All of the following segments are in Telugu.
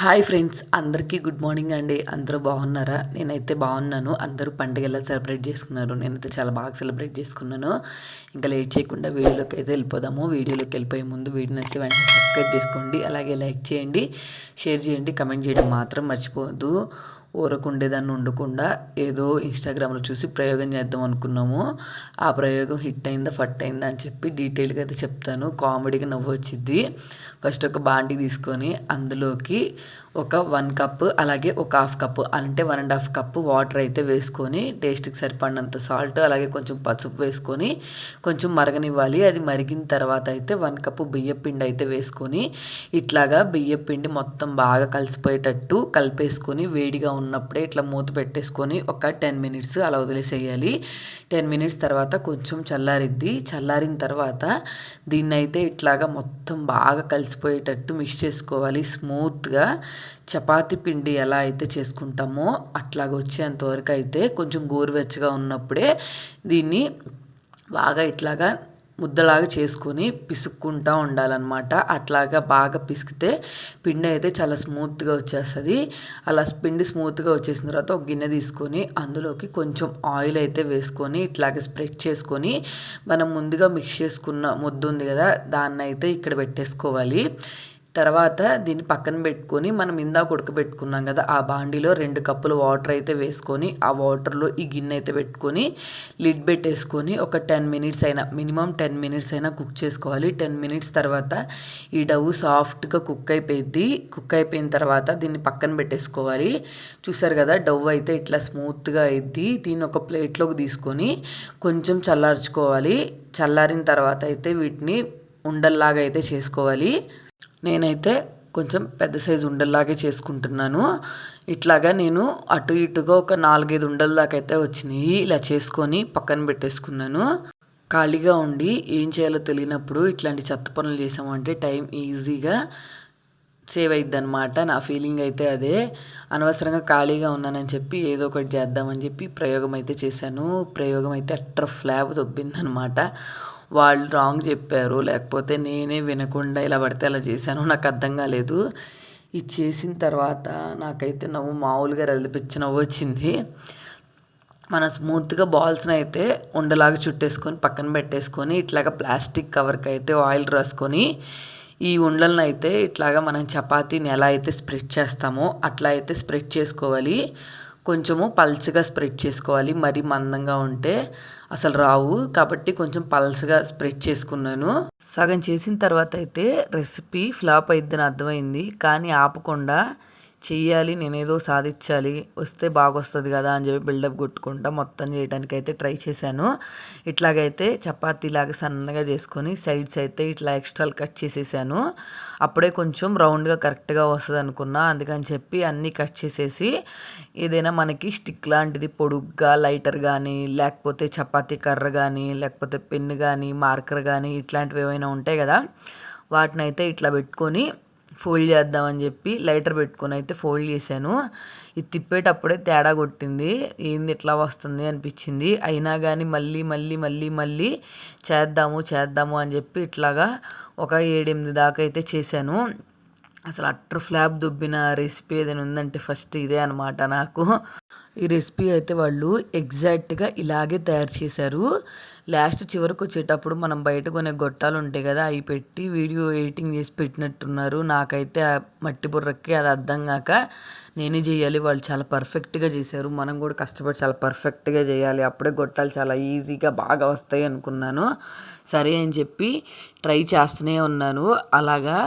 హాయ్ ఫ్రెండ్స్ అందరికీ గుడ్ మార్నింగ్ అండి. అందరూ బాగున్నారా? నేనైతే బాగున్నాను. అందరూ పండుగ ఎలా సెలబ్రేట్ చేసుకున్నారు? నేనైతే చాలా బాగా సెలబ్రేట్ చేసుకున్నాను. ఇంకా లేట్ చేయకుండా వీడియోలోకి అయితే వెళ్ళిపోదాము. వీడియోలోకి వెళ్ళిపోయే ముందు వీడియో నచ్చి వెంటనే సబ్స్క్రైబ్ చేసుకోండి. అలాగే లైక్ చేయండి షేర్ చేయండి కమెంట్ చేయడం మాత్రం మర్చిపోవద్దు. ఊరకుండేదాన్ని ఉండకుండా ఏదో ఇన్స్టాగ్రామ్లో చూసి ప్రయోగం చేద్దాం అనుకున్నాము. ఆ ప్రయోగం హిట్ అయిందా ఫట్ అయిందా అని చెప్పి డీటెయిల్గా అయితే చెప్తాను. కామెడీగా నవ్వు వచ్చింది ఫస్ట్ ఒక బాండి తీసుకొని అందులోకి ఒక వన్ కప్ అలాగే ఒక హాఫ్ కప్ అంటే one and half cup water అయితే వేసుకొని టేస్ట్కి సరిపడినంత సాల్ట్ అలాగే కొంచెం పసుపు వేసుకొని కొంచెం మరగనివ్వాలి. అది మరిగిన తర్వాత అయితే వన్ కప్ బియ్య పిండి అయితే వేసుకొని ఇట్లాగా బియ్య పిండి మొత్తం బాగా కలిసిపోయేటట్టు కలిపేసుకొని వేడిగా ఉన్నప్పుడే ఇట్లా మూత పెట్టేసుకొని ఒక టెన్ మినిట్స్ అలా వదిలేసేయాలి. టెన్ మినిట్స్ తర్వాత కొంచెం చల్లారిద్ది. చల్లారిన తర్వాత దీన్ని అయితే ఇట్లాగా మొత్తం బాగా కలిసిపోయేటట్టు మిక్స్ చేసుకోవాలి. స్మూత్గా చపాతి పిండి ఎలా అయితే చేసుకుంటామో అట్లాగ వచ్చేంతవరకు అయితే కొంచెం గోరువెచ్చగా ఉన్నప్పుడే దీన్ని బాగా ఇట్లాగా ముద్దలాగా చేసుకొని పిసుక్కుంటూ ఉండాలన్నమాట. అట్లాగా బాగా పిసికితే పిండి అయితే చాలా స్మూత్గా వచ్చేస్తుంది. అలా పిండి స్మూత్గా వచ్చేసిన తర్వాత ఒక గిన్నె తీసుకొని అందులోకి కొంచెం ఆయిల్ అయితే వేసుకొని ఇట్లాగే స్ప్రెడ్ చేసుకొని మనం ముందుగా మిక్స్ చేసుకున్న ముద్ద ఉంది కదా దాన్ని అయితే ఇక్కడ పెట్టేసుకోవాలి. తర్వాత దీన్ని పక్కన పెట్టుకొని మనం ఇందాక ఉడకబెట్టుకున్నాం కదా ఆ బాండీలో రెండు కప్పులు వాటర్ అయితే వేసుకొని ఆ వాటర్లో ఈ గిన్నె అయితే పెట్టుకొని లిడ్ పెట్టేసుకొని ఒక టెన్ మినిట్స్ అయినా మినిమం టెన్ మినిట్స్ అయినా కుక్ చేసుకోవాలి. టెన్ మినిట్స్ తర్వాత ఈ డవ్ సాఫ్ట్గా కుక్ అయిపోయింది కుక్ అయిపోయిన తర్వాత దీన్ని పక్కన పెట్టేసుకోవాలి. చూసారు కదా డవ్ అయితే ఇట్లా స్మూత్గా అయింది దీన్ని ఒక ప్లేట్లోకి తీసుకొని కొంచెం చల్లార్చుకోవాలి. చల్లారిన తర్వాత అయితే వీటిని ఉండల్లాగా అయితే చేసుకోవాలి. నేనైతే కొంచెం పెద్ద సైజు ఉండల్లాగే చేసుకుంటున్నాను. ఇట్లాగా నేను అటు ఇటుగా ఒక నాలుగైదు ఉండల దాకా అయితే వచ్చినాయి. ఇలా చేసుకొని పక్కన పెట్టేసుకున్నాను. ఖాళీగా ఉండి ఏం చేయాలో తెలియనప్పుడు ఇట్లాంటి చెత్త పనులు చేసామంటే టైం ఈజీగా సేవ్ అయిద్ది అనమాట నా ఫీలింగ్ అయితే అదే. అనవసరంగా ఖాళీగా ఉన్నానని చెప్పి ఏదో ఒకటి చేద్దామని చెప్పి ప్రయోగం అయితే చేశాను. ప్రయోగం అయితే అట్ర ఫ్లాబ్ దొబ్బిందనమాట వాళ్ళు రాంగ్ చెప్పారు. లేకపోతే నేనే వినకుండా ఇలా పడితే అలా చేశాను నాకు అర్థం కాలేదు. ఇది చేసిన తర్వాత నాకైతే నవ్వు మామూలుగా రలిపించి నవ్వు వచ్చింది. మన స్మూత్గా బాల్స్ని అయితే ఉండలాగా చుట్టేసుకొని పక్కన పెట్టేసుకొని ఇట్లాగా ప్లాస్టిక్ కవర్కి అయితే ఆయిల్ రాసుకొని ఈ ఉండలను అయితే ఇట్లాగా మనం చపాతీని ఎలా అయితే స్ప్రెడ్ చేస్తామో అట్లా అయితే స్ప్రెడ్ చేసుకోవాలి. కొంచెము పల్చగా స్ప్రెడ్ చేసుకోవాలి. మరీ మందంగా ఉంటే అసలు రావు. కాబట్టి కొంచెం పల్స్గా స్ప్రెడ్ చేసుకున్నాను. సగం చేసిన తర్వాత అయితే రెసిపీ ఫ్లాప్ అయిద్దని అర్థమైంది. కానీ ఆపకుండా చెయ్యాలి నేనేదో సాధించాలి వస్తే బాగా వస్తుంది కదా అని చెప్పి బిల్డప్ కొట్టుకుంటా మొత్తం చేయడానికి అయితే ట్రై చేశాను. ఇట్లాగైతే చపాతీలాగా సన్నగా చేసుకొని సైడ్స్ అయితే ఇట్లా ఎక్స్ట్రాలు కట్ చేసేసాను. అప్పుడే కొంచెం రౌండ్గా కరెక్ట్గా వస్తుంది అనుకున్నా అందుకని చెప్పి అన్నీ కట్ చేసేసి ఏదైనా మనకి స్టిక్ లాంటిది పొడుగ్గా లైటర్ కానీ లేకపోతే చపాతీ కర్ర కానీ లేకపోతే పెన్ను కానీ మార్కర్ కానీ ఇట్లాంటివి ఏమైనా ఉంటాయి కదా వాటిని అయితే ఇట్లా పెట్టుకొని ఫోల్డ్ చేద్దామని చెప్పి లైటర్ పెట్టుకొని అయితే ఫోల్డ్ చేశాను. ఇది తిప్పేటప్పుడే తేడా కొట్టింది. ఏంది ఇట్లా వస్తుంది అనిపించింది. అయినా కానీ మళ్ళీ మళ్ళీ మళ్ళీ మళ్ళీ చేద్దాము చేద్దాము అని చెప్పి ఇట్లాగా ఒక ఏడెనిమిది దాకా అయితే చేశాను. అసలు అట్టర్ ఫ్లాప్ దుబ్బిన రెసిపీ ఏదైనా ఉందంటే ఫస్ట్ ఇదే అనమాట నాకు. ఈ రెసిపీ అయితే వాళ్ళు ఎగ్జాక్ట్గా ఇలాగే తయారు చేశారు. లాస్ట్ చివరికి వచ్చేటప్పుడు మనం బయట కొనే గొట్టాలు ఉంటాయి కదా అవి పెట్టి వీడియో ఎడిటింగ్ చేసి పెట్టినట్టున్నారు. నాకైతే ఆ మట్టి బుర్రకి అది అర్థం కాక నేనే చేయాలి. వాళ్ళు చాలా పర్ఫెక్ట్గా చేశారు. మనం కూడా కష్టపడి చాలా పర్ఫెక్ట్గా చేయాలి. అప్పుడే గొట్టాలు చాలా ఈజీగా బాగా వస్తాయి అనుకున్నాను. సరే అని చెప్పి ట్రై చేస్తూనే ఉన్నాను. అలాగా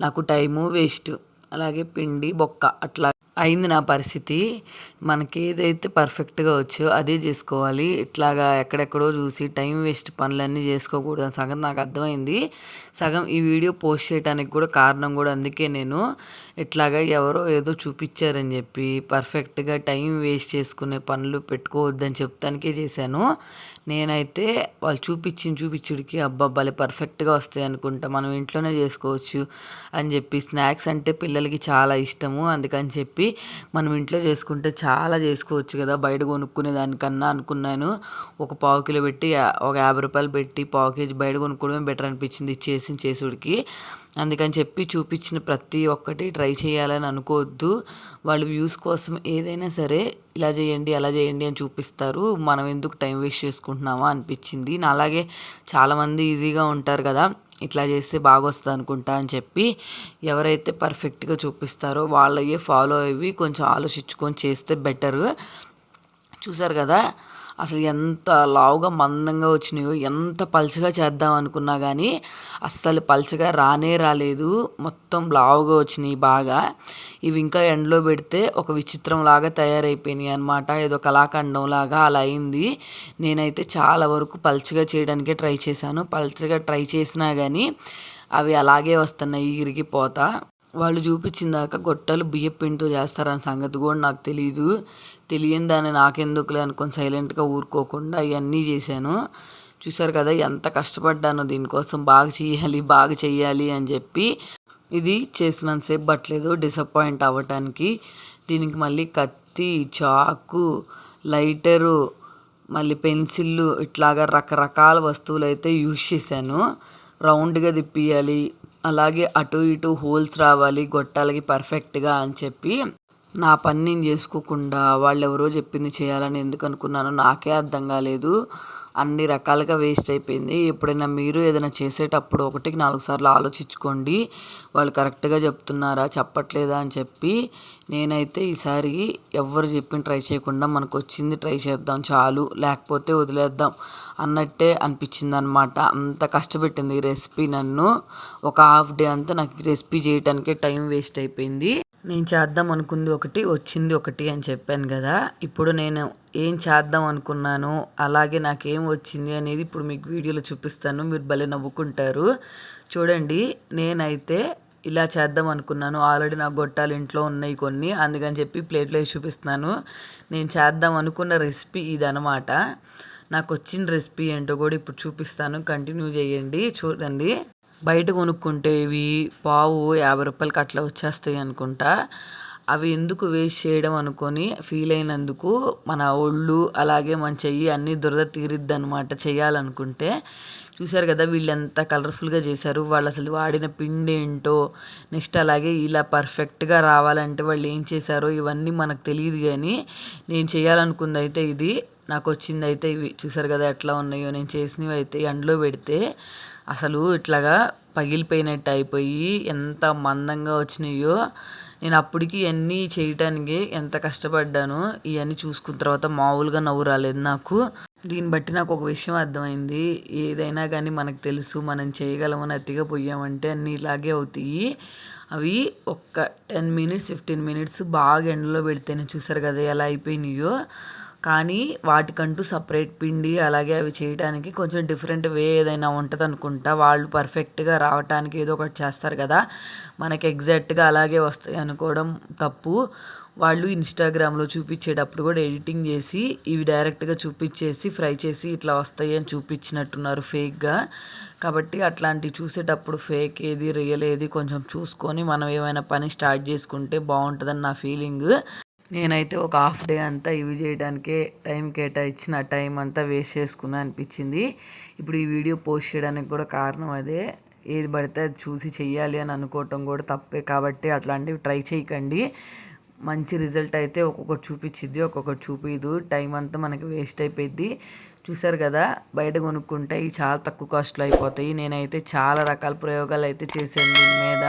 నాకు టైము వేస్ట్ అలాగే పిండి బొక్క అట్లా అయింది నా పరిస్థితి. మనకి ఏదైతే పర్ఫెక్ట్గా వచ్చో అదే చేసుకోవాలి. ఇట్లాగా ఎక్కడెక్కడో చూసి టైం వేస్ట్ పనులన్నీ చేసుకోకూడదు సగం నాకు అర్థమైంది. సగం ఈ వీడియో పోస్ట్ చేయడానికి కూడా కారణం కూడా అందుకే నేను ఇట్లాగా ఎవరో ఏదో చూపించారని చెప్పి పర్ఫెక్ట్గా టైం వేస్ట్ చేసుకునే పనులు పెట్టుకోవద్దని చెప్తానికే చేశాను. నేనైతే వాళ్ళు చూపించిన చూపించుడికి అబ్బా భలే పర్ఫెక్ట్గా వస్తాయి అనుకుంటా మనం ఇంట్లోనే చేసుకోవచ్చు అని చెప్పి స్నాక్స్ అంటే పిల్లలకి చాలా ఇష్టము. అందుకని చెప్పి మనం ఇంట్లో చేసుకుంటే చాలా చేసుకోవచ్చు కదా. బయట కొనుక్కునే దానికన్నా అనుకున్నాను. ఒక పావు కిలో పెట్టి ఒక యాభై రూపాయలు పెట్టి పావు కేజీ బయట కొనుక్కోవడమే బెటర్ అనిపించింది. చేసి చేసుడికి. అందుకని చెప్పి చూపించిన ప్రతి ఒక్కటి ట్రై చేయాలని అనుకోవద్దు. వాళ్ళు వ్యూస్ కోసం ఏదైనా సరే ఇలా చేయండి అలా చేయండి అని చూపిస్తారు. మనం ఎందుకు టైం వేస్ట్ చేసుకుంటున్నామా అనిపించింది. నా అలాగే చాలామంది ఈజీగా ఉంటారు కదా ఇట్లా చేస్తే బాగా వస్తుంది అనుకుంటా అని చెప్పి ఎవరైతే పర్ఫెక్ట్గా చూపిస్తారో వాళ్ళయే ఫాలో అయ్యి కొంచెం ఆలోచించుకొని చేస్తే బెటర్. చూసారు కదా అసలు ఎంత లావుగా మందంగా వచ్చినాయో ఎంత పలుచగా చేద్దాం అనుకున్నా కానీ అస్సలు పలుచగా రానే రాలేదు. మొత్తం లావుగా వచ్చినాయి బాగా. ఇవి ఇంకా ఎండలో పెడితే ఒక విచిత్రం లాగా తయారైపోయినాయి అనమాట ఏదో కళాఖండం లాగా అలా అయింది. నేనైతే చాలా వరకు పలుచగా చేయడానికే ట్రై చేశాను. పలుచగా ట్రై చేసినా కానీ అవి అలాగే వస్తున్నాయి ఇరిగిపోతా. వాళ్ళు చూపించిన దాకా గొట్టలు బియ్యం పిండితో చేస్తారన్న సంగతి కూడా నాకు తెలియదు తెలియని దాన్ని నాకెందుకులే అనుకొని సైలెంట్గా ఊరుకోకుండా ఇవన్నీ చేశాను. చూసారు కదా ఎంత కష్టపడ్డానో దీనికోసం బాగా చేయాలి బాగా చేయాలి అని చెప్పి ఇది చేసినంతసేపు పట్టలేదు డిసప్పాయింట్ అవ్వటానికి. దీనికి మళ్ళీ కత్తి చాకు లైటరు మళ్ళీ పెన్సిళ్ళు ఇట్లాగా రకరకాల వస్తువులు అయితే యూజ్ చేశాను. రౌండ్గా తిప్పియాలి అలాగే అటు ఇటు హోల్స్ రావాలి గొట్టాలకి పర్ఫెక్ట్గా అని చెప్పి నా పని నేను చేసుకోకుండా వాళ్ళు ఎవరో చెప్పింది చేయాలని ఎందుకు అనుకున్నానో నాకే అర్థం కాలేదు. అన్ని రకాలుగా వేస్ట్ అయిపోయింది. ఎప్పుడైనా మీరు ఏదైనా చేసేటప్పుడు ఒకటికి నాలుగు సార్లు ఆలోచించుకోండి. వాళ్ళు కరెక్ట్గా చెప్తున్నారా చెప్పట్లేదా అని చెప్పి నేనైతే ఈసారి ఎవరు చెప్పిన ట్రై చేయకుండా మనకు వచ్చింది ట్రై చేద్దాం చాలు లేకపోతే వదిలేద్దాం అన్నట్టే అనిపించింది అనమాట అంత కష్టపెట్టింది ఈ రెసిపీ నన్ను. ఒక హాఫ్ డే అంతా నాకు రెసిపీ చేయడానికే టైం వేస్ట్ అయిపోయింది. నేను చేద్దాం అనుకుంది ఒకటి వచ్చింది ఒకటి అని చెప్పాను కదా. ఇప్పుడు నేను ఏం చేద్దాం అనుకున్నాను అలాగే నాకేం వచ్చింది అనేది ఇప్పుడు మీకు వీడియోలో చూపిస్తాను. మీరు భలే నవ్వుకుంటారు. చూడండి నేనైతే ఇలా చేద్దాం అనుకున్నాను. ఆల్రెడీ నా గొట్టాలు ఇంట్లో ఉన్నాయి కొన్ని అందుకని చెప్పి ప్లేట్లో వేసి చూపిస్తున్నాను. నేను చేద్దాం అనుకున్న రెసిపీ ఇదనమాట నాకు వచ్చిన రెసిపీ ఏంటో కూడా ఇప్పుడు చూపిస్తాను. కంటిన్యూ చేయండి. చూడండి. బయట కొనుక్కుంటే ఇవి పావు యాభై రూపాయలకి అట్లా వచ్చేస్తాయి అనుకుంటా. అవి ఎందుకు వేస్ట్ చేయడం అనుకొని ఫీల్ అయినందుకు మన ఒళ్ళు అలాగే మన చెయ్యి అన్నీ దురద తీరిద్ది అనమాట చేయాలనుకుంటే. చూసారు కదా వీళ్ళు ఎంత కలర్ఫుల్గా చేశారు. వాళ్ళు అసలు వాడిన పిండి ఏంటో నెక్స్ట్ అలాగే ఇలా పర్ఫెక్ట్గా రావాలంటే వాళ్ళు ఏం చేశారో ఇవన్నీ మనకు తెలియదు కానీ నేను చేయాలనుకుంది అయితే ఇది. నాకు వచ్చింది అయితే ఇవి. చూసారు కదా ఎట్లా ఉన్నాయో. నేను చేసినవి అయితే ఎండలో పెడితే అసలు ఇట్లాగా పగిలిపోయినట్టు అయిపోయి ఎంత మందంగా వచ్చినాయో. నేను అప్పటికి ఇవన్నీ చేయటానికి ఎంత కష్టపడ్డానో ఇవన్నీ చూసుకున్న తర్వాత మామూలుగా నవ్వు రాలేదు నాకు. దీన్ని బట్టి నాకు ఒక విషయం అర్థమైంది ఏదైనా కానీ మనకు తెలుసు మనం చేయగలమని అతిగా పోయామంటే అన్నీ ఇలాగే అవుతాయి. అవి ఒక్క టెన్ మినిట్స్ ఫిఫ్టీన్ మినిట్స్ బాగా ఎండలో పెడితేనే చూసారు కదా ఎలా అయిపోయినాయో. కానీ వాటికంటూ సపరేట్ పిండి అలాగే అవి చేయడానికి కొంచెం డిఫరెంట్ వే ఏదైనా ఉంటుంది అనుకుంటా. వాళ్ళు పర్ఫెక్ట్గా రావటానికి ఏదో ఒకటి చేస్తారు కదా. మనకి ఎగ్జాక్ట్గా అలాగే వస్తాయి అనుకోవడం తప్పు. వాళ్ళు ఇన్స్టాగ్రామ్లో చూపించేటప్పుడు కూడా ఎడిటింగ్ చేసి ఇవి డైరెక్ట్గా చూపించేసి ఫ్రై చేసి ఇట్లా వస్తాయి అని చూపించినట్టున్నారు ఫేక్గా కాబట్టి అట్లాంటివి చూసేటప్పుడు ఫేక్ ఏది రియల్ ఏది కొంచెం చూసుకొని మనం ఏమైనా పని స్టార్ట్ చేసుకుంటే బాగుంటుందని నా ఫీలింగ్ నేనైతే ఒక హాఫ్ డే అంతా ఇవి చేయడానికే టైం కేటాయించిన టైం అంతా వేస్ట్ చేసుకున్నా అనిపించింది. ఇప్పుడు ఈ వీడియో పోస్ట్ చేయడానికి కూడా కారణం అదే. ఏది పడితే అది చూసి చెయ్యాలి అని అనుకోవటం కూడా తప్పే కాబట్టి అట్లాంటివి ట్రై చేయకండి. మంచి రిజల్ట్ అయితే ఒక్కొక్కటి చూపించిద్ది ఒక్కొక్కటి చూపించదు టైం అంతా మనకి వేస్ట్ అయిపోయింది చూసారు కదా బయట కొనుక్కుంటే ఇవి చాలా తక్కువ కాస్ట్లో అయిపోతాయి. నేనైతే చాలా రకాల ప్రయోగాలు అయితే చేశాను దీని మీద.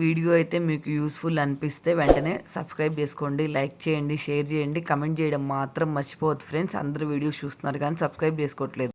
వీడియో అయితే మీకు యూస్ఫుల్ అనిపిస్తే వెంటనే సబ్స్క్రైబ్ చేసుకోండి లైక్ చేయండి షేర్ చేయండి కమెంట్ చేయడం మాత్రం మర్చిపోవద్దు ఫ్రెండ్స్. అందరూ వీడియోస్ చూస్తున్నారు కానీ సబ్స్క్రైబ్ చేసుకోవట్లేదు.